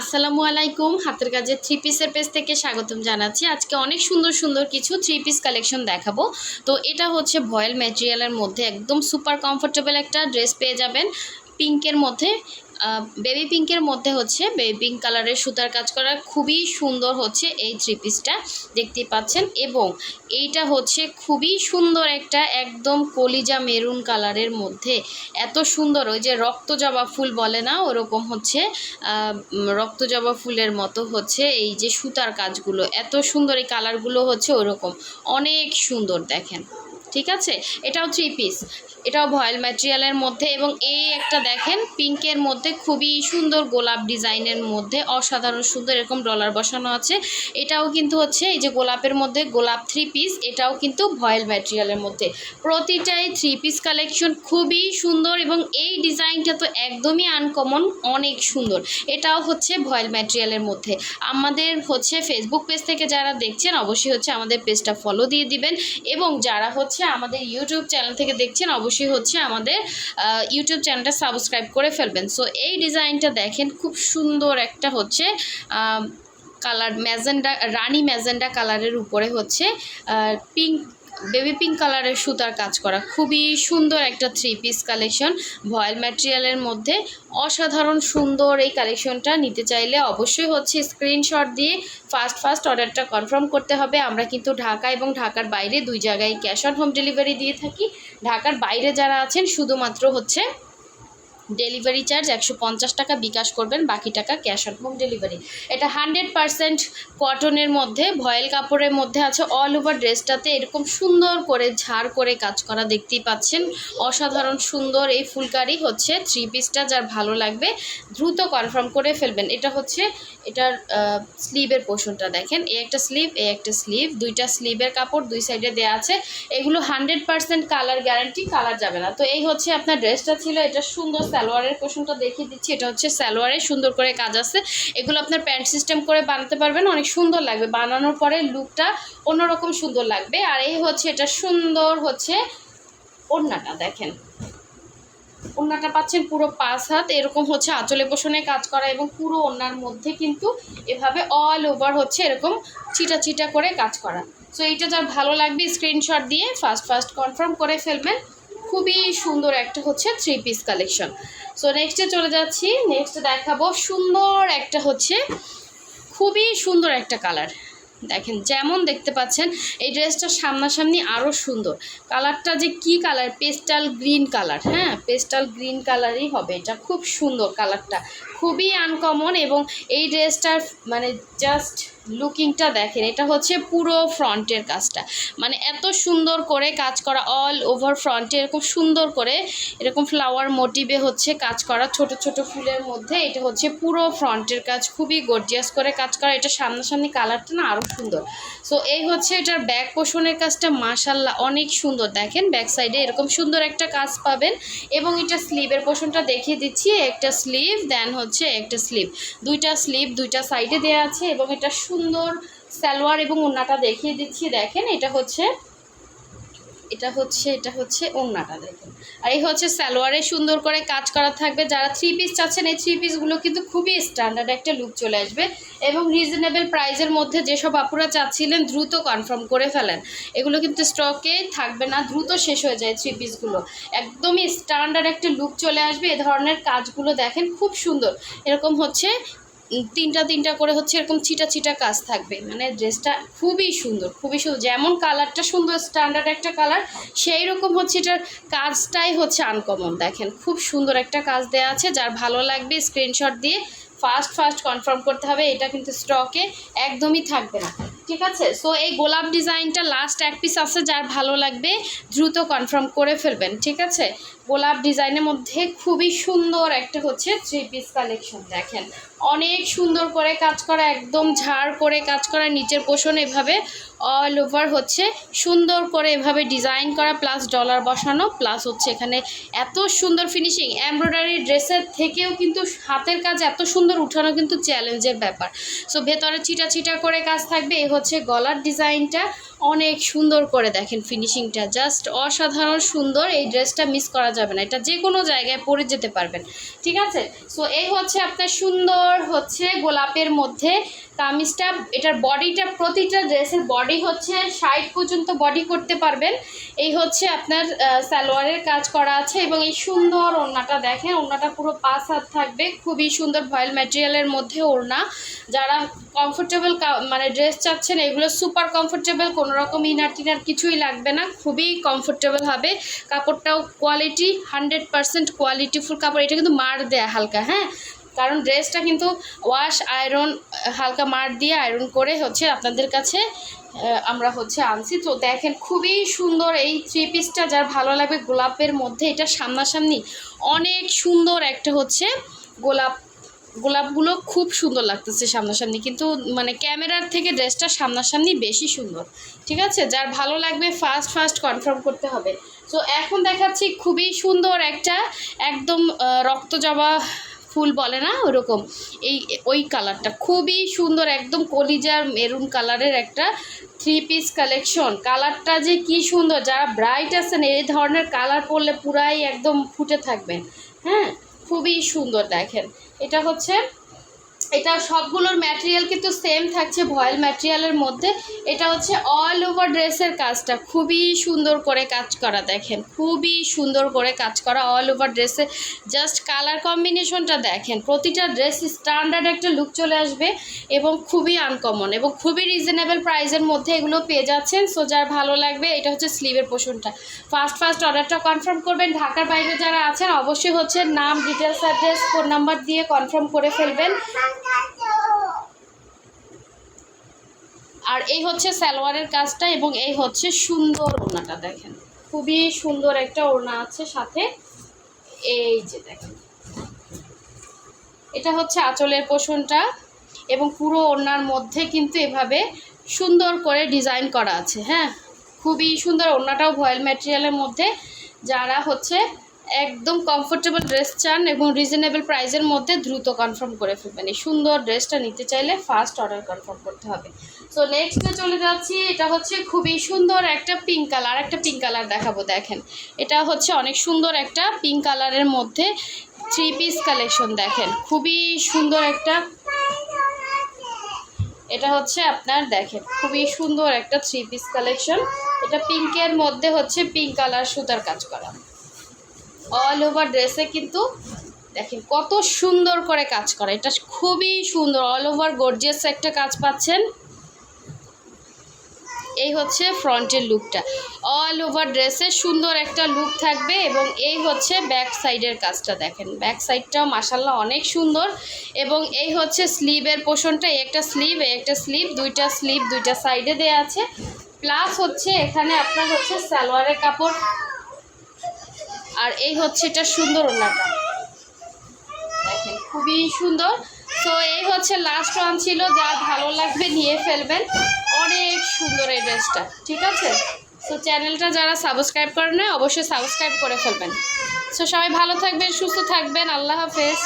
আসসালামু আলাইকুম। হাতের কাজের থ্রি পিসের পেজ থেকে স্বাগতম জানাচ্ছি। আজকে অনেক সুন্দর সুন্দর কিছু থ্রি পিস কালেকশন দেখাবো। তো এটা হচ্ছে ভয়েল ম্যাটেরিয়ালের মধ্যে একদম সুপার কমফোর্টেবল একটা ড্রেস পেয়ে যাবেন। পিঙ্কের মধ্যে বেবি পিঙ্কের মধ্যে হচ্ছে বেবি পিঙ্ক কালারের সুতার কাজ করা খুবই সুন্দর হচ্ছে এই থ্রি পিসটা দেখতে পাচ্ছেন। এবং এইটা হচ্ছে খুবই সুন্দর একটা একদম কলিজা মেরুন কালারের মধ্যে। এত সুন্দর, ওই যে রক্ত জবা ফুল বলে না, ওরকম হচ্ছে রক্ত জবা ফুলের মতো হচ্ছে এই যে সুতার কাজগুলো। এত সুন্দর এই কালারগুলো হচ্ছে ওরকম। অনেক সুন্দর, দেখেন। ঠিক আছে? এটাও থ্রি পিস এটাও ভয়েল ম্যাটেরিয়ালের মধ্যে এবং এই একটা দেখেন পিঙ্কের মধ্যে খুবই সুন্দর গোলাপ ডিজাইনের মধ্যে অসাধারণ সুন্দর এরকম ডলার বসানো আছে। এটাও কিন্তু হচ্ছে এই যে গোলাপের মধ্যে গোলাপ থ্রি পিস এটাও কিন্তু ভয়েল ম্যাটেরিয়ালের মধ্যে। প্রতিটাই থ্রি পিস কালেকশন খুবই সুন্দর এবং এই ডিজাইনটা তো একদমই আনকমন অনেক সুন্দর। এটাও হচ্ছে ভয়েল ম্যাটেরিয়ালের মধ্যে। আমাদের হচ্ছে ফেসবুক পেজ থেকে যারা দেখছেন, অবশ্যই হচ্ছে আমাদের পেজটা ফলো দিয়ে দিবেন এবং যারা হচ্ছে আমাদের ইউটিউব চ্যানেল থেকে দেখছেন, অবশ্যই হচ্ছে আমাদের ইউটিউব চ্যানেলটা সাবস্ক্রাইব করে ফেলবেন। সো এই ডিজাইনটা দেখেন, খুব সুন্দর একটা হচ্ছে কালার ম্যাজেন্ডা, রানি ম্যাজেন্ডা কালারের উপরে হচ্ছে পিঙ্ক বেবি পিঙ্ক কালারের সুতার কাজ করা। খুবই সুন্দর একটা থ্রি পিস কালেকশন ভয়েল ম্যাটেরিয়ালের মধ্যে অসাধারণ সুন্দর এই কালেকশনটা নিতে চাইলে অবশ্যই হচ্ছে স্ক্রিনশট দিয়ে ফার্স্ট ফার্স্ট অর্ডারটা কনফার্ম করতে হবে। আমরা কিন্তু ঢাকা এবং ঢাকার বাইরে দুই জায়গায় ক্যাশ অন হোম ডেলিভারি দিয়ে থাকি। ঢাকার বাইরে যারা আছেন, শুধুমাত্র হচ্ছে ডেলিভারি চার্জ একশো পঞ্চাশ টাকা, বিকাশ করবেন, বাকি টাকা ক্যাশ অন হোম ডেলিভারি। এটা হান্ড্রেড পারসেন্ট কটনের মধ্যে, ভয়েল কাপড়ের মধ্যে আছে, অল ওভার ড্রেসটাতে এরকম সুন্দর করে ঝাড় করে কাজ করা দেখতেই পাচ্ছেন। অসাধারণ সুন্দর এই ফুলকারি হচ্ছে থ্রি পিসটা যার ভালো লাগবে, দ্রুত কনফার্ম করে ফেলবেন। এটা হচ্ছে, এটার স্লিভের পোষণটা দেখেন। এই একটা স্লিভ এই একটা স্লিভ দুইটা স্লিভের কাপড় দুই সাইডে দেওয়া আছে। এগুলো hundred percent colour guarantee colour যাবে না। তো এই হচ্ছে আপনার ড্রেসটা ছিল, এটা সুন্দর সালোয়ারের পোর্শনটা দেখিয়ে দিচ্ছি। এটা হচ্ছে সালোয়ারে সুন্দর করে কাজ আছে। এগুলো আপনার প্যান্ট সিস্টেম করে বানাতে পারবেন, অনেক সুন্দর লাগবে। বানানোর পরে লুকটা অন্যরকম সুন্দর লাগবে। আর এই হচ্ছে, এটা সুন্দর হচ্ছে ওড়নাটা, দেখেন। ওড়নাটা পাচ্ছেন পুরো পাঁচ হাত। এরকম হচ্ছে আঁচলে পোষণে কাজ করা এবং পুরো ওড়নার মধ্যে কিন্তু এভাবে অল ওভার হচ্ছে এরকম চিটা চিটা করে কাজ করা। সো এইটা যার ভালো লাগবে স্ক্রিনশট দিয়ে ফার্স্ট ফার্স্ট কনফার্ম করে ফেলবেন। খুবই সুন্দর একটা হচ্ছে থ্রি পিস কালেকশন সো নেক্সটে চলে যাচ্ছি নেক্সট দেখাবো সুন্দর একটা হচ্ছে, খুবই সুন্দর একটা কালার দেখেন, যেমন দেখতে পাচ্ছেন, এই ড্রেসটা সামনাসামনি আরও সুন্দর। কালারটা যে কি কালার পেস্টাল গ্রিন কালার হ্যাঁ? পেস্টাল গ্রিন কালারই হবে। এটা খুব সুন্দর কালারটা খুবই আনকমন এবং এই ড্রেসটার মানে জাস্ট লুকিংটা দেখেন, এটা হচ্ছে পুরো ফ্রন্টের কাজটা। মানে এত সুন্দর করে কাজ করা অল ওভার ফ্রন্টে এরকম সুন্দর করে, এরকম ফ্লাওয়ার মোটিভে হচ্ছে কাজ করা, ছোট ছোট ফুলের মধ্যে, এটা হচ্ছে পুরো ফ্রন্টের কাজ, খুবই গর্জিয়াস করে কাজ করা, এটা সামনাসামনি কালারটা না আরও সুন্দর। সো এই হচ্ছে এটার ব্যাক পোষণের কাজটা মাশাল্লাহ অনেক সুন্দর। দেখেন ব্যাক সাইডে এরকম সুন্দর একটা কাজ পাবেন এবং এটা স্লিভের পোষণটা দেখিয়ে দিচ্ছি, একটা স্লিভ দেন হচ্ছে একটা স্লিভ দুইটা স্লিভ দুইটা সাইডে দেওয়া আছে এবং এটা সুন্দর সালোয়ার এবং ওড়নাটা দেখিয়ে দিচ্ছি। দেখেন, এটা হচ্ছে এটা হচ্ছে এটা হচ্ছে ওড়নাটা দেখেন। আর এই হচ্ছে সালোয়ারে সুন্দর করে কাজ করা থাকবে। যারা থ্রি পিস চাচ্ছেন, এই থ্রি পিসগুলো কিন্তু খুবই স্ট্যান্ডার্ড একটা লুক চলে আসবে এবং রিজনেবল প্রাইজের মধ্যে যেসব আপুরা চাচ্ছিলেন, দ্রুত কনফার্ম করে ফেলেন। এগুলো কিন্তু স্টকে থাকবে না, দ্রুত শেষ হয়ে যায় থ্রি পিসগুলো একদমই স্ট্যান্ডার্ড একটা লুক চলে আসবে। এ ধরনের কাজগুলো দেখেন, খুব সুন্দর। এরকম হচ্ছে তিনটা তিনটা করে হচ্ছে এরকম ছিটা ছিটা কাজ থাকবে। মানে ড্রেসটা খুবই সুন্দর খুবই সুন্দর। যেমন কালারটা সুন্দর স্ট্যান্ডার্ড একটা কালার সেই রকম হচ্ছে এটার কাজটাই হচ্ছে আনকমন দেখেন, খুব সুন্দর একটা কাজ দেওয়া আছে। যার ভালো লাগবে স্ক্রিনশট দিয়ে ফার্স্ট ফার্স্ট কনফার্ম করতে হবে। এটা কিন্তু স্টকে একদমই থাকবে না। ঠিক আছে? সো এই গোলাপ ডিজাইনটা লাস্ট এক পিস আছে, যার ভালো লাগবে, দ্রুত কনফার্ম করে ফেলবেন। ঠিক আছে? গোলাপ ডিজাইনের মধ্যে খুবই সুন্দর একটা হচ্ছে থ্রি পিস কালেকশন দেখেন। অনেক সুন্দর করে কাজ করা, একদম ঝাড় করে কাজ করা, নিচের পোষণ এভাবে অল ওভার হচ্ছে। সুন্দর করে এভাবে ডিজাইন করা প্লাস ডলার বসানো প্লাস হচ্ছে এখানে এত সুন্দর ফিনিশিং এমব্রয়ডারি ড্রেসের থেকেও কিন্তু হাতের কাজ এত সুন্দর, উঠানো কিন্তু চ্যালেঞ্জের ব্যাপার। সো ভেতরে ছিটা ছিটা করে কাজ থাকবে এই হচ্ছে গলার ডিজাইনটা। অনেক সুন্দর করে দেখেন ফিনিশিংটা জাস্ট অসাধারণ সুন্দর এই ড্রেসটা মিস করা যাবে না। এটা যে কোনো জায়গায় পরে যেতে পারবেন। ঠিক আছে? সো এই হচ্ছে আপনার সুন্দর হচ্ছে গোলাপের মধ্যে কামিজটা, এটার বডিটা, প্রতিটা ড্রেসের বডি হচ্ছে ষাট পর্যন্ত বডি করতে পারবেন। এই হচ্ছে আপনার সালোয়ারের কাজ করা আছে এবং এই সুন্দর ওড়নাটা দেখেন, ওড়নাটা পুরো পাঁচ হাত থাকবে, খুবই সুন্দর ভয়েল ম্যাটেরিয়ালের মধ্যে ওড়না। যারা কমফোর্টেবল মানে ড্রেস চাচ্ছেন, এগুলো সুপার কমফোর্টেবল কোনো রকম ইনার টিনার কিছুই লাগবে না, খুবই কমফোর্টেবল হবে। কাপড়টাও কোয়ালিটি হান্ড্রেড পারসেন্ট কোয়ালিটিফুল কাপড়, এটা কিন্তু মার দেয়া হালকা হ্যাঁ? কারণ ড্রেসটা কিন্তু ওয়াশ, আয়রন, হালকা মার দিয়ে আয়রন করে হচ্ছে আপনাদের কাছে আমরা হচ্ছে আনছি। তো দেখেন খুবই সুন্দর এই থ্রি পিসটা যার ভালো লাগবে গোলাপের মধ্যে এটা সামনাসামনি অনেক সুন্দর একটা হচ্ছে গোলাপ, গোলাপগুলো খুব সুন্দর লাগতেছে সামনাসামনি। কিন্তু মানে ক্যামেরার থেকে ড্রেসটা সামনাসামনি বেশি সুন্দর, ঠিক আছে? যার ভালো লাগবে ফার্স্ট ফার্স্ট কনফার্ম করতে হবে। তো এখন দেখাচ্ছি খুবই সুন্দর একটা একদম রক্ত জবা ফুল বলে না, ওরকম। এই, ওই কালারটা খুবই সুন্দর, একদম কলিজার মেরুন কালারের একটা থ্রি পিস কালেকশন কালারটা যে কি সুন্দর, যারা ব্রাইট আছেন, এই ধরনের কালার পরলে পুরাই একদম ফুটে থাকবেন। হ্যাঁ খুবই সুন্দর দেখেন। এটা হচ্ছে এটা সবগুলোর ম্যাটেরিয়াল কিন্তু সেম থাকছে, ভয়েল ম্যাটেরিয়ালের মধ্যে। এটা হচ্ছে অল ওভার ড্রেসের কাজটা। খুবই সুন্দর করে কাজ করা, দেখেন। খুবই সুন্দর করে কাজ করা অল ওভার ড্রেসে জাস্ট কালার কম্বিনেশনটা দেখেন। প্রতিটা ড্রেস স্ট্যান্ডার্ড একটা লুক চলে আসবে এবং খুবই আনকমন এবং খুবই রিজনেবল প্রাইসের মধ্যে এগুলো পেয়ে যাচ্ছেন। সো যার ভালো লাগবে, এটা হচ্ছে স্লিভের পোর্শনটা ফার্স্ট ফার্স্ট অর্ডারটা কনফার্ম করবেন। ঢাকার বাইরে যারা আছেন, অবশ্যই হচ্ছে নাম ডিটেলস অ্যাড্রেস ফোন নাম্বার দিয়ে কনফার্ম করে ফেলবেন। আর এই হচ্ছে সালোয়ারের কাজটা এবং এই হচ্ছে সুন্দর ওড়নাটা দেখেন। খুবই সুন্দর একটা ওড়না আছে সাথে। এই যে দেখেন। এটা হচ্ছে আঁচলের পোষণটা এবং পুরো ওড়নার মধ্যে কিন্তু এভাবে সুন্দর করে ডিজাইন করা আছে হ্যাঁ? খুবই সুন্দর ওড়নাটাও ভয়েল ম্যাটেরিয়ালের মধ্যে। যারা হচ্ছে একদম কমফোর্টেবল ড্রেস চান এবং রিজনেবল প্রাইসের মধ্যে দ্রুত কনফার্ম করে ফেলবেন। এই সুন্দর ড্রেসটা নিতে চাইলে ফার্স্ট অর্ডার কনফার্ম করতে হবে। সো নেক্সটে চলে যাচ্ছি, এটা হচ্ছে খুবই সুন্দর একটা পিঙ্ক কালার একটা পিঙ্ক কালার দেখাবো, দেখেন। এটা হচ্ছে অনেক সুন্দর একটা পিঙ্ক কালারের মধ্যে থ্রি পিস কালেকশন দেখেন। খুবই সুন্দর একটা এটা হচ্ছে আপনার, দেখেন, খুবই সুন্দর একটা থ্রি পিস কালেকশন এটা পিঙ্কের মধ্যে হচ্ছে পিঙ্ক কালার সুতার কাজ করা। অল ওভার ড্রেসে কিন্তু দেখেন কত সুন্দর করে কাজ করা। এটা খুবই সুন্দর। অল ওভার গর্জিয়াস একটা কাজ পাচ্ছেন। এই হচ্ছে ফ্রন্টের লুকটা অল ওভার ড্রেসে সুন্দর একটা লুক থাকবে এবং এই হচ্ছে ব্যাক সাইডের কাজটা দেখেন। ব্যাক সাইডটাও মাসাল্লাহ অনেক সুন্দর এবং এই হচ্ছে স্লিভের পোষণটা। একটা স্লিভ একটা স্লিভ দুইটা স্লিভ দুইটা সাইডে দেওয়া আছে। প্লাস হচ্ছে এখানে আপনার হচ্ছে সালোয়ারের কাপড় আর এই হচ্ছে এটা সুন্দর ওনাটা দেখেন, খুবই সুন্দর। তো এই হচ্ছে লাস্ট ওয়ান ছিল, যা ভালো লাগবে নিয়ে ফেলবেন। অনেক সুন্দর এই ড্রেসটা, ঠিক আছে? সো চ্যানেলটা যারা সাবস্ক্রাইব করেন অবশ্যই সাবস্ক্রাইব করে ফেলবেন। সো সবাই ভালো থাকবেন, সুস্থ থাকবেন, আল্লাহ হাফেজ।